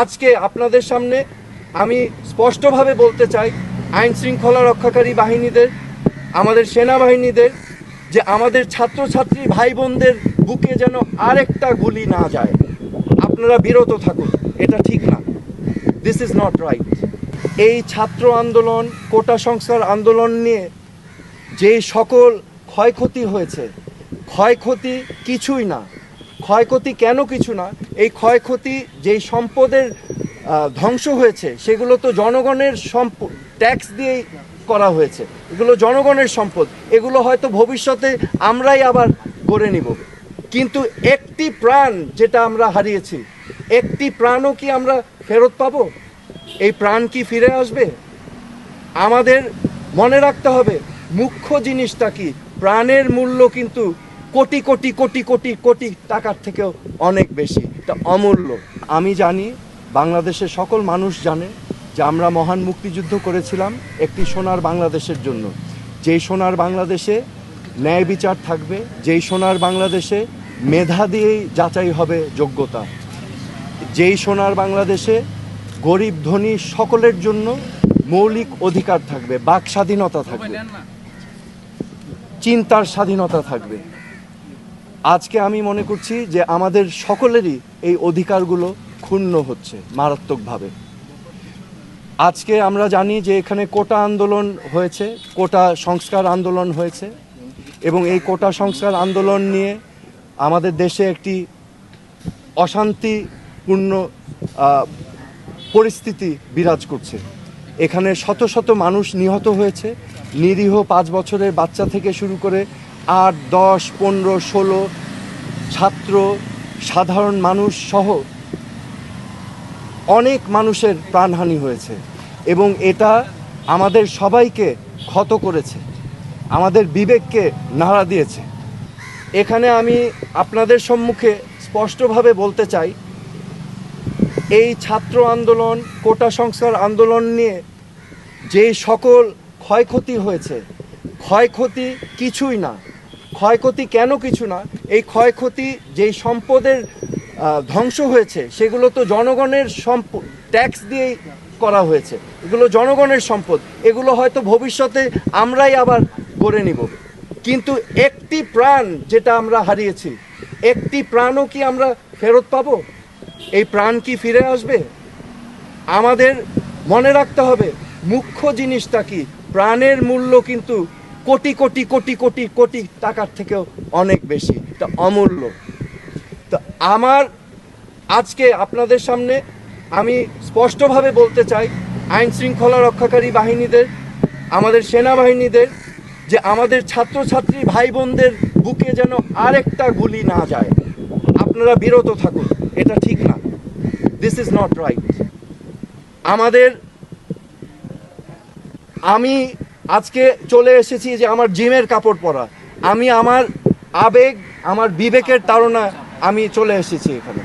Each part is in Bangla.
আজকে আপনাদের সামনে আমি স্পষ্টভাবে বলতে চাই, আইন শৃঙ্খলা রক্ষাকারী বাহিনীদের, আমাদের সেনাবাহিনীদের, যে আমাদের ছাত্রছাত্রী ভাই বোনদের বুকে যেন আরেকটা গুলি না যায়। আপনারা বিরত থাকুন, এটা ঠিক না। দিস ইজ নট রাইট এই ছাত্র আন্দোলন, কোটা সংস্কার আন্দোলন নিয়ে যে সকল ক্ষয়ক্ষতি হয়েছে, ক্ষয়ক্ষতি কিছুই না। ক্ষয়ক্ষতি কেন কিছু না, এই ক্ষয়ক্ষতি যেই সম্পদের ধ্বংস হয়েছে, সেগুলো তো জনগণের সম্পদ ট্যাক্স দিয়েই করা হয়েছে। এগুলো জনগণের সম্পদ। এগুলো হয়তো ভবিষ্যতে আমরাই আবার গড়ে নিব। কিন্তু একটি প্রাণ যেটা আমরা হারিয়েছি, একটি প্রাণও কি আমরা ফেরত পাবো? এই প্রাণ কি ফিরে আসবে? আমাদের মনে রাখতে হবে, মুখ্য জিনিসটা কি? প্রাণের মূল্য কিন্তু কোটি কোটি কোটি কোটি কোটি টাকার থেকেও অনেক বেশি। এটা অমূল্য। আমি জানি, বাংলাদেশের সকল মানুষ জানে যে আমরা মহান মুক্তিযুদ্ধ করেছিলাম একটি সোনার বাংলাদেশের জন্য। যেই সোনার বাংলাদেশে ন্যায় বিচার থাকবে, যেই সোনার বাংলাদেশে মেধা দিয়েই যাচাই হবে যোগ্যতা। যেই সোনার বাংলাদেশে গরিব, ধনী সকলের জন্য মৌলিক অধিকার থাকবে, বাক স্বাধীনতা থাকবে, চিন্তার স্বাধীনতা থাকবে। আজকে আমি মনে করছি যে আমাদের সকলেরই এই অধিকারগুলো ক্ষুণ্ণ হচ্ছে মারাত্মকভাবে। আজকে আমরা জানি যে এখানে কোটা আন্দোলন হয়েছে, কোটা সংস্কার আন্দোলন হয়েছে এবং এই কোটা সংস্কার আন্দোলন নিয়ে আমাদের দেশে একটি অশান্তিপূর্ণ পরিস্থিতি বিরাজ করছে। এখানে শত শত মানুষ নিহত হয়েছে, নিরীহ পাঁচ বছরের বাচ্চা থেকে শুরু করে আট, দশ, পনেরো, ষোলো, ছাত্র, সাধারণ মানুষ সহ অনেক মানুষের প্রাণহানি হয়েছে এবং এটা আমাদের সবাইকে ক্ষত করেছে, আমাদের বিবেককে নাড়া দিয়েছে। এখানে আমি আপনাদের সম্মুখে স্পষ্টভাবে বলতে চাই, এই ছাত্র আন্দোলন, কোটা সংস্কার আন্দোলন নিয়ে যে সকল ক্ষয়ক্ষতি হয়েছে, ক্ষয়ক্ষতি কিছুই না। ক্ষয়ক্ষতি কেন কিছু না, এই ক্ষয়ক্ষতি যেই সম্পদের ধ্বংস হয়েছে, সেগুলো তো জনগণের সম্পদ ট্যাক্স দিয়েই করা হয়েছে। এগুলো জনগণের সম্পদ, এগুলো হয়তো ভবিষ্যতে আমরাই আবার গড়ে নিব। কিন্তু একটি প্রাণ যেটা আমরা হারিয়েছি, একটি প্রাণও কি আমরা ফেরত পাবো? এই প্রাণ কি ফিরে আসবে? আমাদের মনে রাখতে হবে, মুখ্য জিনিসটা কি? প্রাণের মূল্য কিন্তু কোটি কোটি কোটি কোটি কোটি টাকার থেকেও অনেক বেশি। তা অমূল্য। তো আমার আজকে আপনাদের সামনে আমি স্পষ্টভাবে বলতে চাই, আইন শৃঙ্খলা রক্ষাকারী বাহিনীদের, আমাদের সেনাবাহিনীদের, যে আমাদের ছাত্রছাত্রী ভাই বোনদের বুকে যেন আরেকটা গুলি না যায়। আপনারা বিরত থাকুন, এটা ঠিক না। দিস ইজ নট রাইট আমাদের, আমি আজকে চলে এসেছি যে আমার জিমের কাপড় পরা। আমি আমার আবেগ, আমার বিবেকের তাড়না আমি চলে এসেছি এখানে।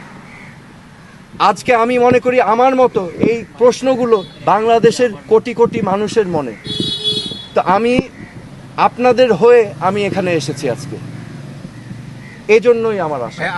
আজকে আমি মনে করি আমার মতো এই প্রশ্নগুলো বাংলাদেশের কোটি কোটি মানুষের মনে। তো আমি আপনাদের হয়ে আমি এখানে এসেছি আজকে। এই জন্যই আমার আশা। হ্যাঁ